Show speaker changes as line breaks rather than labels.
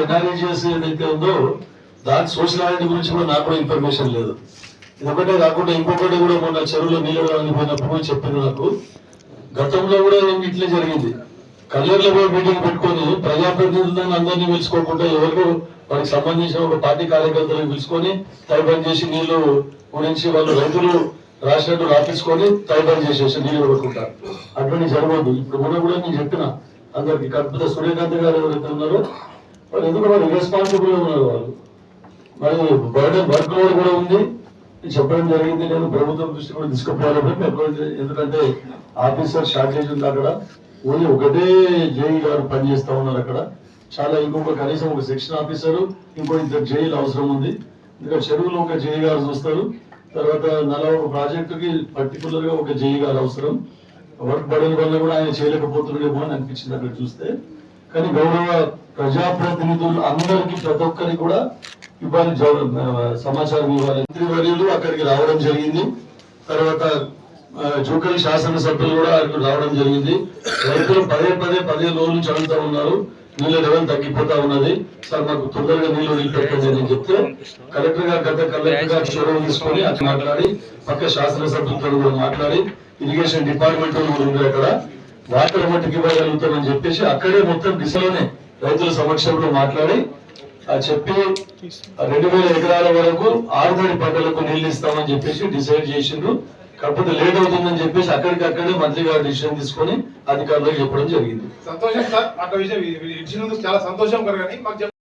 TRS ఏదైతే ఉందో దాని సోషల్ ఆడిట్ గురించి కూడా నాకు కూడా ఇన్ఫర్మేషన్ లేదు. ఇదొకటే కాకుండా ఇంకొకటి కూడా మొన్న చెరువులో నీళ్ళు పోయినప్పుడు చెప్పింది నాకు. గతంలో కూడా నేను ఇట్లే జరిగింది. కల్లర్లో కూడా మీటింగ్ పెట్టుకొని ప్రజాప్రతినిధులను అందరినీ పిలుచుకోకుండా ఎవరు వాళ్ళకి సంబంధించిన ఒక పార్టీ కార్యకర్తలను పిలుచుకొని తైపని చేసి నీళ్ళు గురించి వాళ్ళు రైతులు రాసినట్టు రాపించుకొని తైపని చేసేసి నీళ్ళు కొడుకుంటా అటువంటి జరగదు ఇప్పుడు కూడా కూడా నేను చెప్పిన అందరికి. కల్పిత సూర్యకాంత్ గారు ఎవరైతే ఉన్నారో మరి ఎందుకు వాళ్ళు రెస్పాన్సిబుల్ ఉన్నారు వాళ్ళు? మరి బర్డెన్ వర్క్ లోడ్ కూడా ఉంది. చెప్పడం జరిగింది. నేను ప్రభుత్వం దృష్టి కూడా తీసుకుపోవాలని ఎందుకంటే ఆఫీసర్ షార్టేజ్ ఉంది అక్కడ. ఓన్లీ ఒకటే జేఈ గారు పనిచేస్తూ ఉన్నారు అక్కడ. చాలా ఇంకొక కనీసం ఒక సెక్షన్ ఆఫీసరు ఇంకో ఇద్దరు జేఈలు అవసరం ఉంది. ఇంకా చెరువులో ఒక జేఈ గారు చూస్తారు. తర్వాత నలభై ఒక ప్రాజెక్టుకి పర్టికులర్గా ఒక జేఈ గారు అవసరం. వర్క్ బడన్ వల్ల కూడా ఆయన చేయలేకపోతున్నాడేమో అని అనిపించింది అక్కడ చూస్తే. కానీ గౌరవ ప్రజాప్రతినిధులు అందరికీ ప్రతి ఒక్కరికి కూడా ఇవ్వాలి సమాచారం ఇవ్వాలి. మంత్రివర్యులు అక్కడికి రావడం జరిగింది. తర్వాత ఆ, జూకల్ శాసనసభ్యులు కూడా అక్కడికి రావడం జరిగింది. రైతులు పదే పదే పదే రోజులు నుంచి అడుగుతా ఉన్నారు. నీళ్ళ లెవెల్ తగ్గిపోతా ఉన్నది. సార్ మాకు తొందరగా నీళ్ళు నిలిపెట్టండి అని చెప్తే కలెక్టర్ గారు గత కలెక్టర్ గారు చొరవ తీసుకొని అక్కడ మాట్లాడి పక్క శాసనసభ్యులతో కూడా మాట్లాడి ఇరిగేషన్ డిపార్ట్మెంట్ ఉంది కూడా అక్కడ. వాటర్ మట్టుకు ఇవ్వగలుగుతామని చెప్పేసి అక్కడే మొత్తం దిశలోనే రైతుల సమక్షంలో మాట్లాడి చెప్పి రెండు వేల ఎకరాల వరకు ఆరుదడి పంటలకు నీళ్ళు ఇస్తామని చెప్పేసి డిసైడ్ చేసిండ్రు. కాకపోతే లేట్ అవుతుందని చెప్పేసి అక్కడికి అక్కడే మంత్రి గారు డిసిషన్ తీసుకొని అధికారులకు చెప్పడం జరిగింది.
సంతోషం సార్ విషయం ఇచ్చినందుకు చాలా సంతోషం కానీ